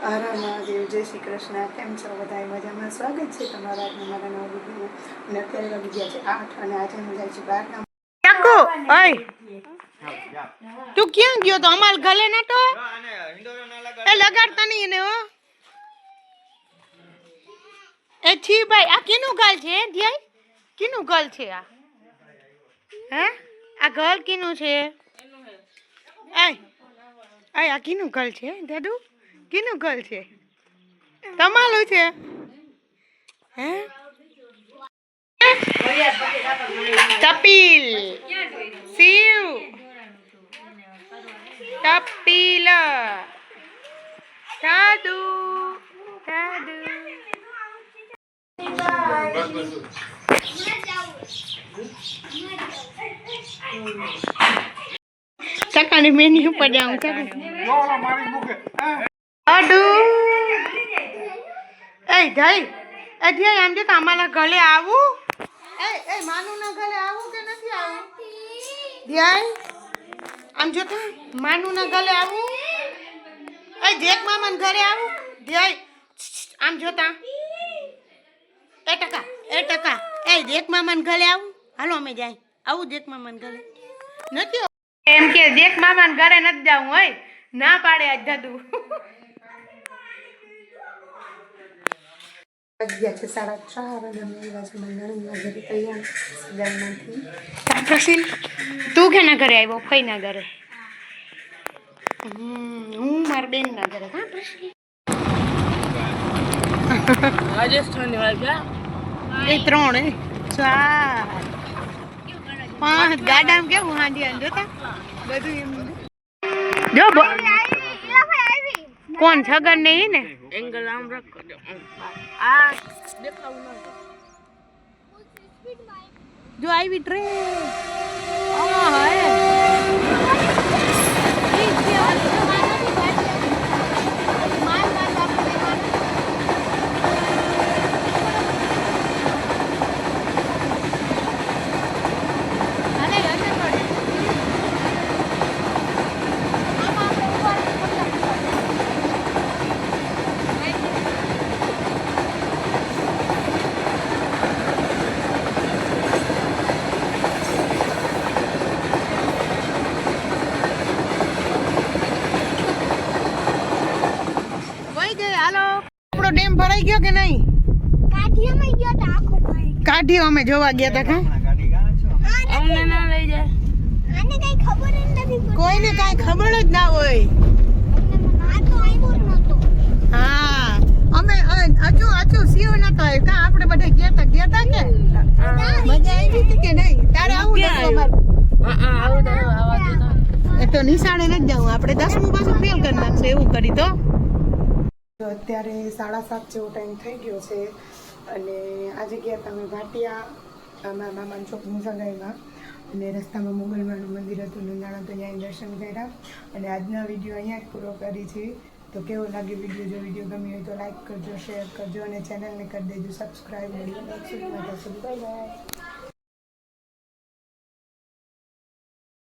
હર મહાદેવ જય શ્રી કૃષ્ણ કેમ છો બધા મજામાં? સ્વાગત છે તમારા આજના મારા નવા વીડિયો અને અત્યારે વાગી ગયા છે આઠ અને આજે હું જાય છે ચાકુ તું ક્યાં ગયો તો? અમાર ગલે ના તો? એ લગાડતા નહીં એને હો. એ છી ભાઈ આ કેનું ગલ છે? ધ્યાય કેનું ગલ છે આ? હે? આ ગલ કેનું છે? એ આ કેનું ગલ છે? દાદુ? કેનું ગલ છે. તમારું છે? હે? કપિલ શિવ. કપિલ સાધુ. સાધુ. ચકાની મેની ઉપર જાઉં ચાકુ અડુ. એ ધઈ એ ધઈ આમ કે તમારા ઘરે આવું. એ એ માનું ના ઘરે આવું કે નથી આવું? ધ્યાન. આમ જો તું માનું ના ઘરે આવું. એ જેક મામા ઘરે આવું. ધ્યાય આમ જોતા એ ટકા એ ટકા. એ જેક મામા ઘરે આવું. હાલો અમે જાય. આવું જેક મામા ઘરે. નથી. એમ કે જેક મામા ઘરે નથી જાવું હોય ના પાડે આજ દાદુ તું કેના ઘરે આવ્યો? ફઈના ઘરે? હું મારા બેનના ઘરે. હા પ્રસીલ એ ત્રણ, એ ચાર. પાંચ ગાડામાં કેવું હાંડી જોતા? બધું એમ. જો કોણ છગન નહીં ને? એંગલ આમ રાખ. આ જો આવી ટ્રેન. હા. ગઈ હાલો. આપણો ડેમ ભરાઈ ગયો કે નહીં? કાઠિયામાં ગયો તો આખો અમે જોવા ગયા હતા કા? અમને ના લઈ જાય. આને કઈ ખબર જ નથી કોઈને કાંઈ ખબર જ ના હોય. તો હા. અમે અ, હજુ હજુ સિયો નતો આવ્યો. કા આપણે બધા ગયા તા ગયા તા કે? મજા આવી હતી કે નહીં? તારે આવું અમારે? એ તો નિશાળે નથી જવું. આપણે દસમું પાછું ફેલ કરી નાખશું. એવું કરી તો તો. અત્યારે સાડા સાત જેવો ટાઈમ થઈ ગયો છે અને આજે ગયા તમે ભાટિયા અમારા મામાના છોકરીની સગાઈમાં અને રસ્તામાં મોગલમાનું મંદિર હતું નાણાં તો અહીંયા દર્શન કર્યા. અને આજના વીડિયો અહીંયા જ પૂરો કરી છે. તો કેવો લાગે વીડિયો? જો વીડિયો ગમ્યો હોય તો લાઈક કરજો શેર કરજો અને ચેનલને કરી દેજો. સબસ્ક્રાઈબ વીડિયો નેક્સ્ટ વિડીયોમાં બાય બાય